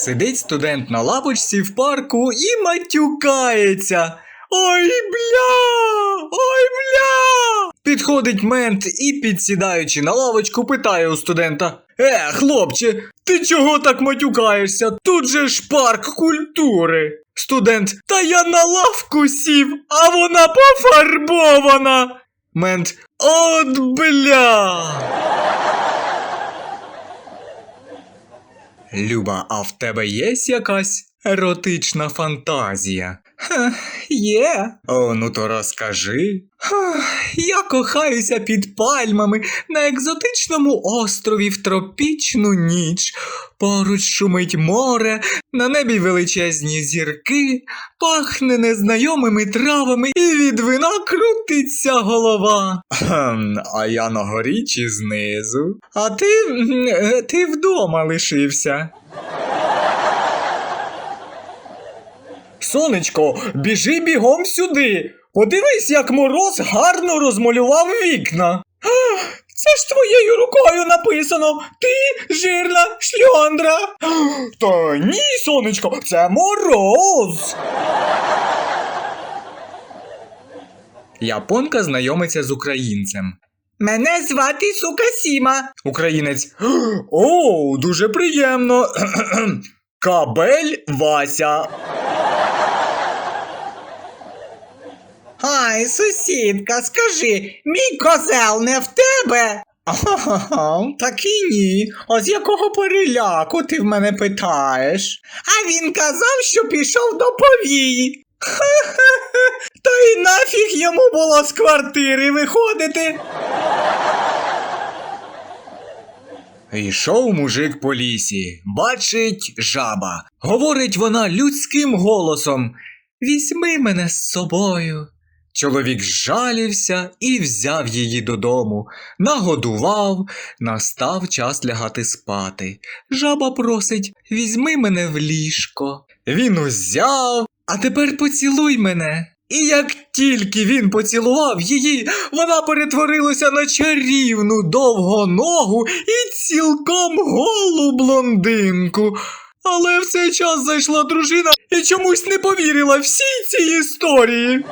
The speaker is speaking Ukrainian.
Сидить студент на лавочці в парку і матюкається. Ой бля! Ой бля! Підходить мент і, підсідаючи на лавочку, питає у студента: Е, хлопче, ти чого так матюкаєшся? Тут же ж парк культури. Студент, та я на лавку сів, а вона пофарбована. Мент, от бля. Люба, а в тебе є якась еротична фантазія? Ха, є. О, ну то розкажи. Ха, я кохаюся під пальмами на екзотичному острові в тропічну ніч. Поруч шумить море, на небі величезні зірки, пахне незнайомими травами, і від вина крутиться голова. А я на горі чи знизу? А ти. е, ти вдома лишився. Сонечко, біжи бігом сюди. Подивись, як мороз гарно розмалював вікна. Це ж твоєю рукою написано. Ти жирна шльондра. Та ні, сонечко, це мороз. Японка знайомиться з українцем. Мене звати Сукасіма. Українець. О, дуже приємно. Кабель Вася. Ай, сусідка, скажи, мій козел не в тебе? Ага, так і ні. А з якого переляку ти в мене питаєш? А він казав, що пішов до повії. Ха-ха-ха, Та й нафіг йому було з квартири виходити. Йшов мужик по лісі, бачить жаба. Говорить вона людським голосом: Візьми мене з собою. Чоловік жалівся і взяв її додому, нагодував, настав час лягати спати. Жаба просить, візьми мене в ліжко. Він узяв, а тепер поцілуй мене. І як тільки він поцілував її, вона перетворилася на чарівну довгоногу і цілком голу блондинку. Але в цей час зайшла дружина і чомусь не повірила всій цій історії.